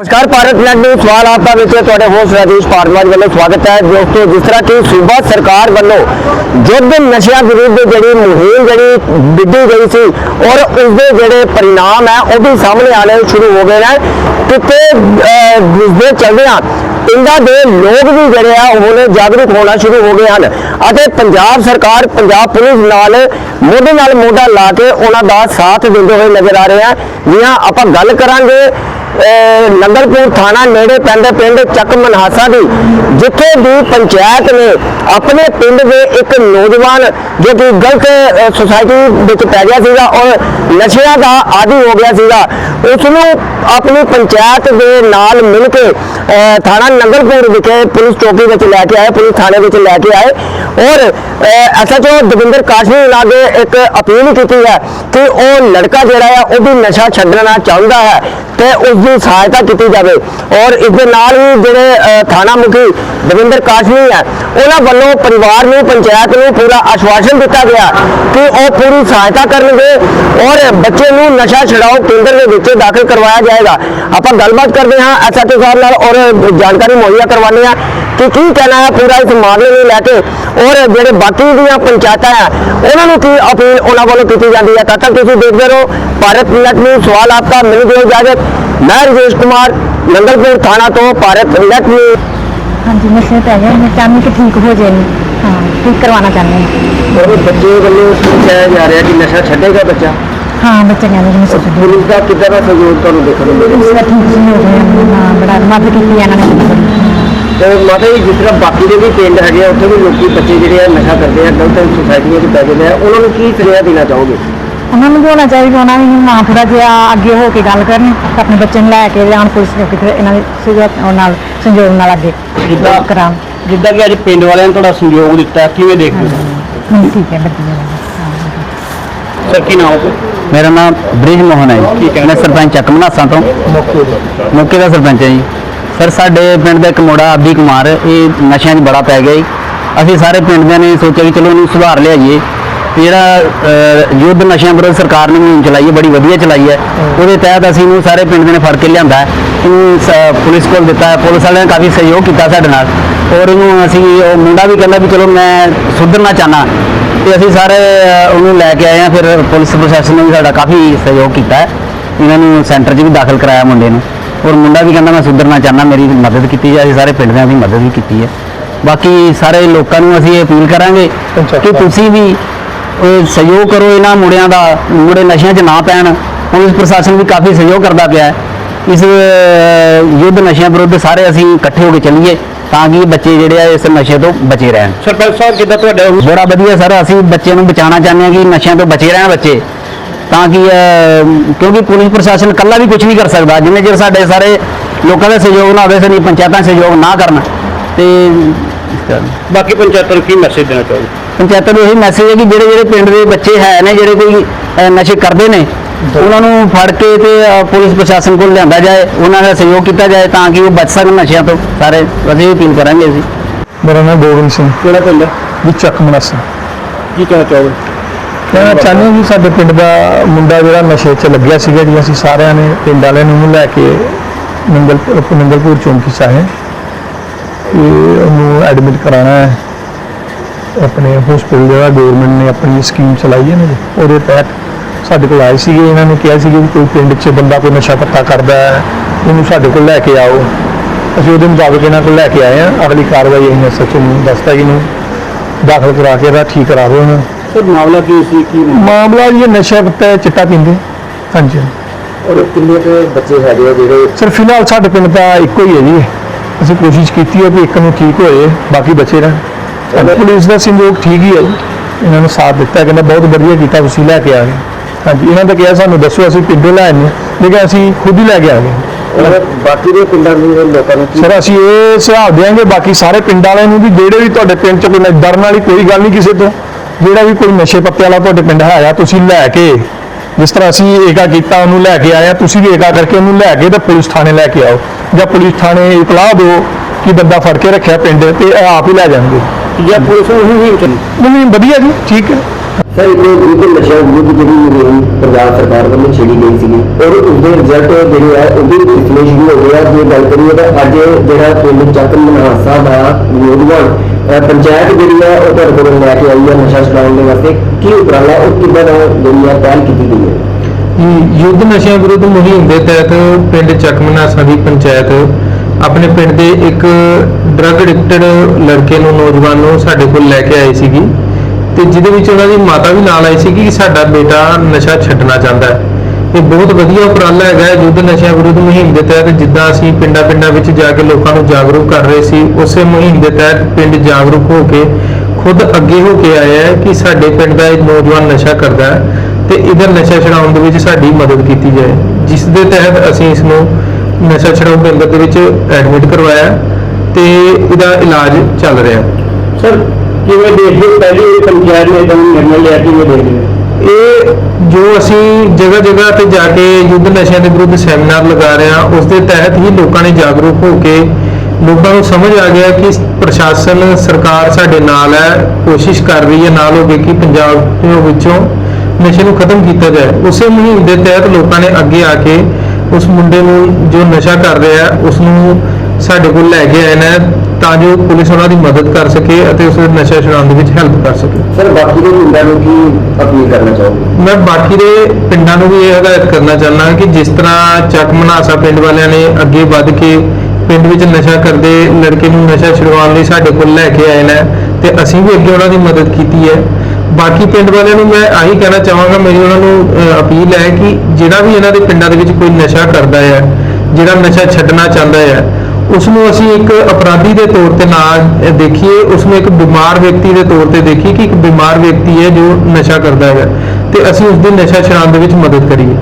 ਨਮਸਕਾਰ Bharat net news ਸਵਾਲ ਆਪਦਾ ਵਿੱਚ ਤੁਹਾਡੇ ਹੋਸਟ ਰਾਜੇਸ਼ ਭਾਰਦਵਾਜ ਵੱਲੋਂ ਸਵਾਗਤ ਹੈ। ਦੋਸਤੋ ਜਿਸ ਤਰ੍ਹਾਂ ਕਿ ਸੂਬਾ ਸਰਕਾਰ ਵੱਲੋਂ ਯੁੱਧ ਨਸ਼ਿਆਂ ਵਿਰੁੱਧ ਜਿਹੜੀ ਮੁਹਿੰਮ ਜਿਹੜੀ ਵਿੱਢੀ ਗਈ ਸੀ ਔਰ ਉਸ ਦੇ ਜਿਹੜੇ ਪਰਿਣਾਮ ਹੈ ਉਹ ਵੀ ਸਾਹਮਣੇ ਆਣੇ ਸ਼ੁਰੂ ਹੋ ਗਏ ਨੇ। ਕਿਤੇ ਅਹ, ਜਿਸ ਦੇ ਚੱਲਦਿਆਂ ਪਿੰਡਾਂ ਦੇ ਲੋਕ ਵੀ ਜਿਹੜੇ ਆ ਹੁਣ ਜਾਗਰੂਕ ਹੋਣਾ ਸ਼ੁਰੂ ਹੋ ਗਏ ਹਨ। ਅਤੇ ਪੰਜਾਬ ਸਰਕਾਰ ਪੰਜਾਬ ਪੁਲਿਸ ਨਾਲ ਮੋਢੇ ਨਾਲ ਮੋਢਾ ਲਾ ਕੇ ਉਹਨਾਂ ਦਾ ਸਾਥ ਦਿੰਦੇ ਹੋਏ ਨਜ਼ਰ ਆ ਰਹੇ ਆ। ਜੀ ਹਾਂ ਆਪਾਂ ਗੱਲ ਕਰਾਂਗੇ ਅਹ ਨੰਗਲਪੁਰ ਥਾਣਾ ਨੇੜੇ ਪੈਂਦੇ ਪਿੰਡ ਚੱਕ ਮਨਹਾਸਾ ਦੀ, ਜਿੱਥੇ ਦੀ ਪੰਚਾਇਤ ਨੇ ਆਪਣੇ ਪਿੰਡ ਦੇ ਇੱਕ ਨੌਜਵਾਨ ਜੋ ਕਿ ਗਲਤ ਸੁਸਾਇਟੀ ਵਿੱਚ ਪੈ ਗਿਆ ਸੀਗਾ ਔਰ ਨਸ਼ਿਆਂ ਦਾ ਆਦੀ ਹੋ ਗਿਆ ਸੀਗਾ ਉਸ ਨੂੰ ਆਪਣੀ ਪੰਚਾਇਤ ਦੇ ਨਾਲ ਮਿਲ ਕੇ ਥਾਣਾ ਨੰਗਲਪੁਰ ਵਿਖੇ ਪੁਲਿਸ ਚੌਕੀ ਵਿੱਚ ਲੈ ਕੇ ਆਏ, ਪੁਲਿਸ ਥਾਣੇ ਵਿੱਚ ਲੈ ਕੇ ਆਏ ਔਰ ਐਸਐਚਓ ਦਵਿੰਦਰ ਕਾਸ਼ਮੀ ਨਾਲ ਇੱਕ ਅਪੀਲ ਕੀਤੀ ਹੈ ਕਿ ਉਹ ਲੜਕਾ ਜਿਹੜਾ ਹੈ ਉਹ ਵੀ ਨਸ਼ਾ ਛੱਡਣਾ ਚਾਹੁੰਦਾ ਹੈ ਤੇ ਉਸ ਦੀ ਸਹਾਇਤਾ ਕੀਤੀ ਜਾਵੇ। ਔਰ ਇਸ ਦੇ ਨਾਲ ਹੀ ਜਿਹੜੇ ਥਾਣਾ ਮੁਖੀ ਦਵਿੰਦਰ ਕਾਸ਼ਮੀ ਹੈ, ਉਹਨਾਂ ਵੱਲੋਂ ਪਰਿਵਾਰ ਨੂੰ, ਪੰਚਾਇਤ ਨੂੰ ਪੂਰਾ ਆਸ਼ਵਾਸਨ ਦਿੱਤਾ ਗਿਆ ਕਿ ਉਹ ਪੂਰੀ ਸਹਾਇਤਾ ਕਰਨਗੇ ਔਰ ਬੱਚੇ ਨੂੰ ਨਸ਼ਾ ਛਡਾਓ ਕੇਂਦਰ ਦੇ ਵਿੱਚ ਦਾਖਲ ਕਰਵਾਇਆ ਜਾਏਗਾ। ਆਪਾਂ ਗੱਲਬਾਤ ਕਰਦੇ ਹਾਂ ਐਸਐਚਓ ਸਾਹਿਬ ਨਾਲ ਔਰ ਜਾਣਕਾਰੀ ਮੁਹੱਈਆ ਕਰਵਾਉਂਦੇ ਹਾਂ ਕਿ ਕੀ ਕਹਿਣਾ ਹੈ ਪੂਰਾ ਇਸ ਮਾਮਲੇ ਨੂੰ ਲੈ ਕੇ ਔਰ ਜਿਹੜੇ ਬਾਕੀ ਦੀਆਂ ਪੰਚਾਇਤਾਂ ਆ ਉਹਨਾਂ ਨੂੰ ਕੀ ਅਪੀਲ ਉਹਨਾਂ ਵੱਲੋਂ ਕੀਤੀ ਜਾਂਦੀ ਹੈ? ਤਦ ਤੱਕ ਤੁਸੀਂ ਦੇਖਦੇ ਰਹੋ। ਭਾਰਤ ਨੈਟ ਨੂੰ ਸਵਾਲ ਆਪका ਮਿਲ ਦਿਓ ਇਜਾਜ਼ਤ। ਮੈਂ ਰਜੇਸ਼ ਕੁਮਾਰ ਨੰਗਲਪੁਰ ਥਾਣਾ ਤੋਂ ਭਾਰਤ ਨੈਟ ਨੂੰ ਹਾਂਜੀ ਨਸ਼ੇ ਪੈ ਗਏ ਮੈਂ ਚਾਹੁੰਦੀ ਕਿ ਠੀਕ ਹੋ ਜਾਏ ਹਾਂ ਠੀਕ ਕਰਵਾਉਣਾ ਚਾਹੁੰਦੀ ਹਾਂ ਔਰ ਬੱਚੇ ਵੱਲੋਂ ਕਿਹਾ ਜਾ ਰਿਹਾ ਕਿ ਨਸ਼ਾ ਛੱਡੇਗਾ ਬੱਚਾ। ਹਾਂ ਬੱਚੇ ਕਹਿੰਦੇ ਕਿ ਨਸ਼ੇ ਛੱਡੋ ਪੁਲਿਸ ਦਾ ਕਿੱਦਾਂ ਦਾ ਸਹਿਯੋਗ ਤੁਹਾਨੂੰ ਦੇਖਣ ਨੂੰ ਮਿਲਿਆ? ਠੀਕ ਹੋ ਗਏ ਹਾਂ। ਬੜਾ ਮਦਦ ਕੀਤੀ ਇਹਨਾਂ ਨੇ। ਤੇ ਮਾਤਾ ਜੀ ਜਿਸ ਤਰ੍ਹਾਂ ਬਾਕੀ ਦੇ ਵੀ ਪਿੰਡ ਹੈਗੇ ਆ ਉੱਥੇ ਵੀ ਲੋਕੀ ਬੱਚੇ ਜਿਹੜੇ ਆ ਨਸ਼ਾ ਕਰਦੇ ਆ ਗਲਤ ਸੁਸਾਇਟੀਆਂ 'ਚ ਪੈ ਜਾਂਦੇ ਆ ਉਹਨਾਂ ਨੂੰ ਕੀ ਸੁਨੇਹਾ ਦੇਣਾ ਚਾਹੋਗੇ? ਉਹਨਾਂ ਨੂੰ ਵੀ ਹੋਣਾ ਚਾਹੀਦਾ ਉਹਨਾਂ ਵੀ ਮਾਂ ਥੋੜਾ ਜਿਹਾ ਅੱਗੇ ਹੋ ਕੇ ਗੱਲ ਕਰਨ ਤੇ ਆਪਣੇ ਬੱਚੇ ਨੂੰ ਲੈ ਕੇ ਜਾਣ ਪੁਲਿਸ ਚੌਕੀ ਤੇ ਇਹਨਾਂ ਦੇ ਸਹਿਯੋਗ ਨਾਲ ਸੰਯੋਗ ਨਾਲ ਅੱਗੇ ਜਿੱਦਾਂ ਕਰਾਂ। ਜਿੱਦਾਂ ਕਿ ਅੱਜ ਪਿੰਡ ਵਾਲਿਆਂ ਨੇ ਤੁਹਾਡਾ ਸਹਿਯੋਗ ਦਿੱਤਾ ਹੈ, ਕਿਵੇਂ ਦੇਖਦੇ ਹੋ? ਠੀਕ ਹੈ ਹਾਂ। ਸਰ ਕੀ ਨਾਮ ਹੈ ਮੇਰਾ ਨਾਮ ਬ੍ਰਿਜ ਮੋਹਨ ਹੈ ਜੀ। ਠੀਕ ਹੈ। ਮੈਂ ਸਰਪੰਚ ਚੱਕ ਮਨਾਸਾਂ ਤੋਂ। ਮੌਕੇ ਦਾ ਸਰਪੰਚ ਹੈ ਜੀ। ਸਰ ਸਾਡੇ ਪਿੰਡ ਦਾ ਇੱਕ ਮੁੰਡਾ ਆਬੀ ਕੁਮਾਰ ਇਹ ਨਸ਼ਿਆਂ 'ਚ ਬੜਾ ਪੈ ਗਿਆ ਜੀ। ਅਸੀਂ ਸਾਰੇ ਪਿੰਡ ਦੇ ਨੇ ਸੋਚਿਆ ਕਿ ਚਲੋ ਇਹਨੂੰ ਸੁਧਾਰ ਲਿਆਈਏ। ਜਿਹੜਾ ਯੁੱਧ ਨਸ਼ਿਆਂ ਵਿਰੁੱਧ ਸਰਕਾਰ ਨੇ ਮੁਹਿੰਮ ਚਲਾਈ ਹੈ ਬੜੀ ਵਧੀਆ ਚਲਾਈ ਹੈ। ਉਹਦੇ ਤਹਿਤ ਅਸੀਂ ਇਹਨੂੰ ਸਾਰੇ ਪਿੰਡ ਦੇ ਨੇ ਫੜ ਕੇ ਲਿਆਂਦਾ ਹੈ। ਇਹਨੂੰ ਸ- ਪੁਲਿਸ ਕੋਲ ਦਿੱਤਾ ਹੈ। ਪੁਲਿਸ ਵਾਲਿਆਂ ਨੇ ਕਾਫੀ ਸਹਿਯੋਗ ਕੀਤਾ ਸਾਡੇ ਨਾਲ। ਔਰ ਇਹਨੂੰ ਅਸੀਂ ਉਹ ਮੁੰਡਾ ਵੀ ਕਹਿੰਦਾ ਵੀ ਚਲੋ ਮੈਂ ਸੁਧਰਨਾ ਚਾਹਨਾ ਤੇ ਅਸੀਂ ਸਾਰੇ ਉਹਨੂੰ ਲੈ ਕੇ ਆਏ ਆ ਫਿਰ ਪੁਲਿਸ ਪ੍ਰਸ਼ਾਸਨ ਨੇ ਵੀ ਸਾਡਾ ਕਾਫੀ ਸਹਿਯੋਗ ਕੀਤਾ ਹੈ। ਇਹਨਾਂ ਨੂੰ ਸੈਂਟਰ 'ਚ ਵੀ ਦਾਖਲ ਕਰਾਇਆ ਮੁੰਡੇ ਨੂੰ। ਔਰ ਮੁੰਡਾ ਵੀ ਕਹਿੰਦਾ ਮੈਂ ਸੁਧਰਨਾ ਚਾਹੁੰਦਾ ਮੇਰੀ ਮਦਦ ਕੀਤੀ ਜਾਏ। ਅਸੀਂ ਸਾਰੇ ਪਿੰਡ ਦਿਆਂ ਦੀ ਮਦਦ ਵੀ ਕੀਤੀ ਹੈ। ਬਾਕੀ ਸਾਰੇ ਲੋਕਾਂ ਨੂੰ ਅਸੀਂ ਇਹ ਅਪੀਲ ਕਰਾਂਗੇ ਕਿ ਤੁਸੀਂ ਵੀ ਸਹਿਯੋਗ ਕਰੋ ਇਹਨਾਂ ਮੁੰਡਿਆਂ ਦਾ ਮੁੰਡੇ ਨਸ਼ਿਆਂ 'ਚ ਨਾ ਪੈਣ। ਪੁਲਿਸ ਪ੍ਰਸ਼ਾਸਨ ਵੀ ਕਾਫੀ ਸਹਿਯੋਗ ਕਰਦਾ ਪਿਆ ਹੈ। ਇਸ ਯੁੱਧ ਨਸ਼ਿਆਂ ਵਿਰੁੱਧ ਸਾਰੇ ਅਸੀਂ ਇਕੱਠੇ ਹੋ ਕੇ ਚੱਲੀਏ ਤਾਂ ਕਿ ਬੱਚੇ ਜਿਹੜੇ ਆ ਇਸ ਨਸ਼ੇ ਤੋਂ ਬਚੇ ਰਹਿਣ। ਸਰਪੰਚ ਸਾਹਿਬ ਕਿੱਦਾਂ ਤੁਹਾਡਾ ਬੜਾ ਵਧੀਆ ਸਰ ਅਸੀਂ ਬੱਚਿਆਂ ਨੂੰ ਬਚਾਉਣਾ ਚਾਹੁੰਦੇ ਹਾਂ ਕਿ ਨਸ਼ਿਆਂ ਤੋਂ ਬਚੇ ਰਹਿਣ ਬੱਚੇ। ਤਾਂ ਕਿ ਕਿਉਂਕਿ ਪੁਲਿਸ ਪ੍ਰਸ਼ਾਸਨ ਇਕੱਲਾ ਵੀ ਕੁਝ ਨਹੀਂ ਕਰ ਸਕਦਾ। ਜਿੰਨੇ ਚਿਰ ਸਾਡੇ ਸਾਰੇ ਲੋਕਾਂ ਦਾ ਸਹਿਯੋਗ ਨਾ ਹੋਵੇ ਸਾਡੀ ਪੰਚਾਇਤਾਂ ਸਹਿਯੋਗ ਨਾ ਕਰਨ। ਤੇ ਬਾਕੀ ਪੰਚਾਇਤਾਂ ਨੂੰ ਕੀ ਮੈਸੇਜ ਦੇਣਾ ਚਾਹੋਗੇ? ਪੰਚਾਇਤਾਂ ਨੂੰ ਇਹ ਮੈਸੇਜ ਹੈ ਕਿ ਜਿਹੜੇ ਜਿਹੜੇ ਪਿੰਡ ਦੇ ਬੱਚੇ ਹੈ ਨੇ ਜਿਹੜੇ ਕੋਈ ਅਹ, ਨਸ਼ੇ ਕਰਦੇ ਨੇ ਉਹਨਾਂ ਨੂੰ ਫੜ ਕੇ ਤੇ ਅਹ, ਪੁਲਿਸ ਪ੍ਰਸ਼ਾਸਨ ਕੋਲ ਲਿਆਂਦਾ ਜਾਏ ਉਹਨਾਂ ਦਾ ਸਹਿਯੋਗ ਕੀਤਾ ਜਾਏ ਤਾਂ ਕਿ ਉਹ ਬਚ ਸਕਣ ਨਸ਼ਿਆਂ ਤੋਂ। ਸਾਰੇ ਅਸੀਂ ਅਪੀਲ ਕਰਾਂਗੇ ਅਸੀਂ ਮੇਰਾ ਨਾਮ ਗੋਬਿੰਦ ਸਿੰਘ। ਕਿਹੜਾ ਪਿੰਡ ਹੈ? ਵੀ ਚੱਕ ਮਨਸਾ ਕੀ ਕਹਿਣਾ ਚਾਹੋਗੇ? ਮੈਂ ਚਾਹੁੰਦਾ ਕਿ ਸਾਡੇ ਪਿੰਡ ਦਾ ਮੁੰਡਾ ਜਿਹੜਾ ਨਸ਼ੇ 'ਚ ਲੱਗਿਆ ਸੀਗਾ ਜੀ ਅਸੀਂ ਸਾਰਿਆਂ ਨੇ ਪਿੰਡ ਵਾਲਿਆਂ ਨੂੰ ਉਹਨੂੰ ਲੈ ਕੇ ਨੰਗਲਪੁਰ ਨੰਗਲਪੁਰ ਚੌਂਕੀ ਚਾਹੇ ਕਿ ਉਹਨੂੰ ਐਡਮਿਟ ਕਰਾਉਣਾ ਹੈ। ਆਪਣੇ ਹਸਪੀਟਲ ਜਿਹੜਾ ਗਵਰਨਮੈਂਟ ਨੇ ਆਪਣੀ ਸਕੀਮ ਚਲਾਈ ਹੈ ਨਾ ਜੀ ਉਹਦੇ ਤਹਿਤ ਸਾਡੇ ਕੋਲ ਆਏ ਸੀਗੇ ਇਹਨਾਂ ਨੇ ਕਿਹਾ ਸੀਗਾ ਵੀ ਕੋਈ ਪਿੰਡ 'ਚ ਬੰਦਾ ਕੋਈ ਨਸ਼ਾ ਪੱਤਾ ਕਰਦਾ ਹੈ ਉਹਨੂੰ ਸਾਡੇ ਕੋਲ ਲੈ ਕੇ ਆਓ। ਅਸੀਂ ਉਹਦੇ ਮੁਤਾਬਕ ਇਹਨਾਂ ਕੋਲ ਲੈ ਕੇ ਆਏ ਹਾਂ ਅਗਲੀ ਕਾਰਵਾਈ ਅਸੀਂ ਸੱਚ ਨੂੰ ਦੱਸਤਾ ਜੀ ਨੂੰ। ਦਾਖਲ ਕਰਾ ਕੇ ਇਹਦਾ ਠੀਕ ਕਰਾ ਦਿਓ ਉਹਨੂੰ। ਸਰ ਮਾਮਲਾ ਕੀ ਸੀ ਕੀ ਮਾਮਲਾ ਇਹ ਨਸ਼ਾ ਪੱਤਾ ਚਿੱਟਾ ਪੀਂਦੇ। ਹਾਂਜੀ। ਔਰ ਕਿੰਨੇ ਕੁ ਬੱਚੇ ਹੈਗੇ ਆ ਜਿਹੜੇ? ਸਰ ਫਿਲਹਾਲ ਸਾਡੇ ਪਿੰਡ ਦਾ ਇੱਕੋ ਹੀ ਹੈ ਜੀ। ਅਸੀਂ ਕੋਸ਼ਿਸ਼ ਕੀਤੀ ਹੈ ਕਿ ਇੱਕ ਨੂੰ ਠੀਕ ਹੋਏ ਬਾਕੀ ਬਚੇ ਰਹਿਣ। ਪੁਲਿਸ ਦਾ ਸੰਯੋਗ ਠੀਕ ਹੀ ਹੈ ਜੀ ਇਹਨਾਂ ਨੇ ਸਾਥ ਦਿੱਤਾ ਕਹਿੰਦਾ ਬਹੁਤ ਵਧੀਆ ਕੀਤਾ ਤੁਸੀਂ ਲੈ ਕੇ ਆ ਗਏ। ਹਾਂਜੀ ਇਹਨਾਂ ਦਾ ਕਿਹਾ ਸਾਨੂੰ ਦੱਸੋ ਅਸੀਂ ਪਿੰਡੋਂ ਲੈ ਆਨੇ ਲੇਕਿਨ ਅਸੀਂ ਖੁਦ ਹੀ ਲੈ ਕੇ ਆ ਗਏ। ਬਾਕੀ ਦੇ ਪਿੰਡਾਂ ਦੇ ਲੋਕਾਂ ਨੂੰ ਸਰ ਅਸੀਂ ਇਹ ਸੁਝਾਅ ਦਿਆਂਗੇ ਬਾਕੀ ਸਾਰੇ ਪਿੰਡ ਵਾਲਿਆਂ ਨੂੰ ਵੀ ਜਿਹੜੇ ਵੀ ਤੁਹਾਡੇ ਪਿੰਡ 'ਚ ਕੋਈ ਡਰਨ ਵਾਲੀ ਕੋਈ ਗੱਲ ਨਹੀਂ ਕਿਸੇ ਤੋਂ ਜਿਹੜਾ ਵੀ ਕੋਈ ਨਸ਼ੇ ਪੱਤੇ ਵਾਲਾ ਤੁਹਾਡੇ ਪਿੰਡ ਹੈਗਾ ਤੁਸੀਂ ਲੈ ਕੇ ਜਿਸ ਤਰ੍ਹਾਂ ਅਸੀਂ ਏਕਾ ਕੀਤਾ ਉਹਨੂੰ ਲੈ ਕੇ ਆਇਆ ਤੁਸੀਂ ਵੀ ਏਕਾ ਕਰਕੇ ਉਹਨੂੰ ਲੈ ਕੇ ਤੇ ਪੁਲਿਸ ਥਾਣੇ ਲੈ ਕੇ ਆਓ। ਜਾਂ ਪੁਲਿਸ ਥਾਣੇ ਇਤਲਾਹ ਦਿਓ ਕਿ ਬੰਦਾ ਫੜ ਕੇ ਰੱਖਿਆ ਪਿੰਡ ਤੇ ਆਪ ਹੀ ਲੈ ਜਾਣਗੇ। ਜਾਂ ਪੁਲਿਸ ਨੂੰ ਹੀ ਚੱਲ ਨਹੀਂ ਨਹੀਂ ਵਧੀਆ ਜੀ ਠੀਕ ਹੈ। ਸਰ ਇੱਕ ਵਿਰੁੱਧ ਨਸ਼ਾ ਵਿਰੁੱਧ ਜਿਹੜੀ ਮੁਹਿੰਮ ਪੰਜਾਬ ਸਰਕਾਰ ਵੱਲੋਂ ਛੇੜੀ ਗਈ ਸੀਗੀ। ਔਰ ਉਸ ਦੇ ਰਿਜ਼ਲਟ ਜਿਹੜੇ ਆ ਉਹ ਵੀ ਦਿਖਣੇ ਸ਼ੁਰੂ ਹੋ ਗਏ ਆ। ਜੇ ਗੱਲ ਕਰੀਏ ਤਾਂ ਅੱਜ ਜਿਹੜਾ ਪਿੰਡ ਚੱਕ ਮਨਹਾਸਾ ਦਾ ਅਹ ਪੰਚਾਇਤ ਜਿਹੜੀ ਆ ਉਹ ਤੁਹਾਡੇ ਕੋਲ ਲੈ ਕੇ ਆਈ ਆ ਨਸ਼ਾ ਛੁਡਾਉਣ ਦੇ ਵਾਸਤੇ। ਕੀ ਉਪਰਾਲਾ ਉਹ ਕਿੱਦਾਂ ਦਾ ਜਿਹੜੀ ਆ ਪਹਿਲ ਕੀਤੀ ਗਈ ਹੈ? ਇਹ ਯੁੱਧ ਨਸ਼ਿਆਂ ਵਿਰੁੱਧ ਮੁਹਿੰਮ ਦੇ ਤਹਿਤ ਪਿੰਡ ਚੱਕਮਨਾਸਾ ਦੀ ਪੰਚਾਇਤ ਆਪਣੇ ਪਿੰਡ ਦੇ ਇੱਕ ਡਰੱਗ ਐਡਿਕਟਡ ਲੜਕੇ ਨੂੰ, ਨੌਜਵਾਨ ਨੂੰ ਸਾਡੇ ਕੋਲ ਲੈ ਕੇ ਆਈ ਸੀਗੀ ਤੇ ਜਿਹਦੇ ਵਿੱਚ ਉਹਨਾਂ ਦੀ ਮਾਤਾ ਵੀ ਨਾਲ ਆਈ ਸੀਗੀ ਕਿ ਸਾਡਾ ਬੇਟਾ ਨਸ਼ਾ ਛੱਡਣਾ ਚਾਹੁੰਦਾ ਹੈ। ਇਹ ਬਹੁਤ ਵਧੀਆ ਉਪਰਾਲਾ ਹੈਗਾ, ਯੁੱਧ ਨਸ਼ਿਆਂ ਵਿਰੁੱਧ ਮੁਹਿੰਮ ਦੇ ਤਹਿਤ ਜਿੱਦਾਂ ਅਸੀਂ ਪਿੰਡਾਂ ਪਿੰਡਾਂ ਵਿੱਚ ਜਾ ਕੇ ਲੋਕਾਂ ਨੂੰ ਜਾਗਰੂਕ ਕਰ ਰਹੇ ਸੀ, ਉਸੇ ਮੁਹਿੰਮ ਦੇ ਤਹਿਤ ਪਿੰਡ ਜਾਗਰੂਕ ਹੋ ਕੇ ਖੁਦ ਅੱਗੇ ਹੋ ਕੇ ਆਇਆ ਹੈ ਕਿ ਸਾਡੇ ਪਿੰਡ ਦਾ ਇੱਕ ਨੌਜਵਾਨ ਨਸ਼ਾ ਕਰਦਾ ਹੈ ਤੇ ਇਹਦਾ ਨਸ਼ਾ ਛਡਾਉਣ ਦੇ ਵਿੱਚ ਸਾਡੀ ਮਦਦ ਕੀਤੀ ਜਾਏ, ਜਿਸ ਦੇ ਤਹਿਤ ਅਸੀਂ ਇਸ ਨੂੰ ਨਸ਼ਾ ਛਡਾਊ ਕੇਂਦਰ ਦੇ ਵਿੱਚ ਐਡਮਿਟ ਕਰਵਾਇਆ ਤੇ ਇਹਦਾ ਇਲਾਜ ਚੱਲ ਰਿਹਾ। ਸਰ ਕਿਵੇਂ ਦੇਖਦੇ ਪਹਿਲੀ ਪੰਚਾਇਤ ਨੇ ਤਾਂ ਨਿਰਣਾ ਲਿਆ ਕਿਵੇਂ ਦੇਖਦੇ ਹੋ? ਇਹ ਜੋ ਅਸੀਂ ਜਗ੍ਹਾ ਜਗ੍ਹਾ ਤੇ ਜਾ ਕੇ ਯੁੱਧ ਨਸ਼ਿਆਂ ਦੇ ਵਿਰੁੱਧ ਸੈਮੀਨਾਰ ਲਗਾ ਰਹੇ ਹਾਂ ਉਸ ਦੇ ਤਹਿਤ ਹੀ ਲੋਕਾਂ ਨੇ ਜਾਗਰੂਕ ਹੋ ਕੇ ਲੋਕਾਂ ਨੂੰ ਸਮਝ ਆ ਗਿਆ ਕਿ ਪ੍ਰਸ਼ਾਸਨ ਸਰਕਾਰ ਸਾਡੇ ਨਾਲ ਹੈ ਕੋਸ਼ਿਸ਼ ਕਰ ਰਹੀ ਹੈ ਨਾਲ ਹੋ ਕੇ ਕਿ ਪੰਜਾਬ ਦੇ ਵਿੱਚੋਂ ਨਸ਼ੇ ਨੂੰ ਖਤਮ ਕੀਤਾ ਜਾਏ। ਉਸੇ ਮੁਹਿੰਮ ਦੇ ਤਹਿਤ ਲੋਕਾਂ ਨੇ ਅੱਗੇ ਆ ਕੇ ਉਸ ਮੁੰਡੇ ਨੂੰ ਜੋ ਨਸ਼ਾ ਕਰ ਰਿਹਾ ਹੈ ਉਸ ਨੂੰ ਸਾਡੇ ਕੋਲ ਲੈ ਕੇ ਆਏ ਨੇ ਤਾਂ ਜੋ ਪੁਲਿਸ ਉਹਨਾਂ ਦੀ ਮਦਦ ਕਰ ਸਕੇ ਅਤੇ ਉਸ ਦੇ ਨਸ਼ਾ ਛੁਡਾਉਣ ਦੇ ਵਿੱਚ ਹੈਲਪ ਕਰ ਸਕੇ। ਸਰ ਬਾਕੀ ਦੇ ਪਿੰਡਾਂ ਨੂੰ ਕੀ ਅਪੀਲ ਕਰਨਾ ਚਾਹੋਗੇ? ਮੈਂ ਬਾਕੀ ਦੇ ਪਿੰਡਾਂ ਨੂੰ ਵੀ ਇਹ ਹਦਾਇਤ ਕਰਨਾ ਚਾਹੁੰਦਾ ਕਿ ਜਿਸ ਤਰ੍ਹਾਂ ਚੱਕ ਮਨਾਸਾ ਪਿੰਡ ਵਾਲਿਆਂ ਨੇ ਅੱਗੇ ਵੱਧ ਕੇ ਪਿੰਡ ਵਿੱਚ ਨਸ਼ਾ ਕਰਦੇ ਲੜਕੇ ਨੂੰ ਨਸ਼ਾ ਛੁਡਵਾਉਣ ਲਈ ਸਾਡੇ ਕੋਲ ਲੈ ਕੇ ਆਏ ਨੇ ਤੇ ਅਸੀਂ ਵੀ ਅੱਗੇ ਉਹਨਾਂ ਦੀ ਮਦਦ ਕੀਤੀ ਹੈ। ਬਾਕੀ ਪਿੰਡ ਵਾਲਿਆਂ ਨੂੰ ਮੈਂ ਆਹੀ ਕਹਿਣਾ ਚਾਹਾਂਗਾ, ਮੇਰੀ ਉਹਨਾਂ ਨੂੰ ਅਪੀਲ ਹੈ ਕਿ ਜਿਹੜਾ ਵੀ ਇਹਨਾਂ ਦੇ ਪਿੰਡਾਂ ਦੇ ਵਿੱਚ ਕੋਈ ਨਸ਼ਾ ਕਰਦਾ ਹੈ, ਜਿਹੜਾ ਨਸ਼ਾ ਛੱਡਣਾ ਚਾਹੁੰਦਾ ਹੈ ਉਸ ਨੂੰ ਅਸੀਂ ਇੱਕ ਅਪਰਾਧੀ ਦੇ ਤੌਰ ਤੇ ਨਾ ਦੇਖੀਏ ਉਸ ਨੂੰ ਇੱਕ ਬਿਮਾਰ ਵਿਅਕਤੀ ਦੇ ਤੌਰ ਤੇ ਦੇਖੀਏ ਕਿ ਇੱਕ ਬਿਮਾਰ ਵਿਅਕਤੀ ਹੈ ਜੋ ਨਸ਼ਾ ਕਰਦਾ ਹੈ ਤੇ ਅਸੀਂ ਉਸ ਦੀ ਨਸ਼ਾ ਛੁਡਾਉਣ ਦੇ ਵਿੱਚ ਮਦਦ ਕਰੀਏ।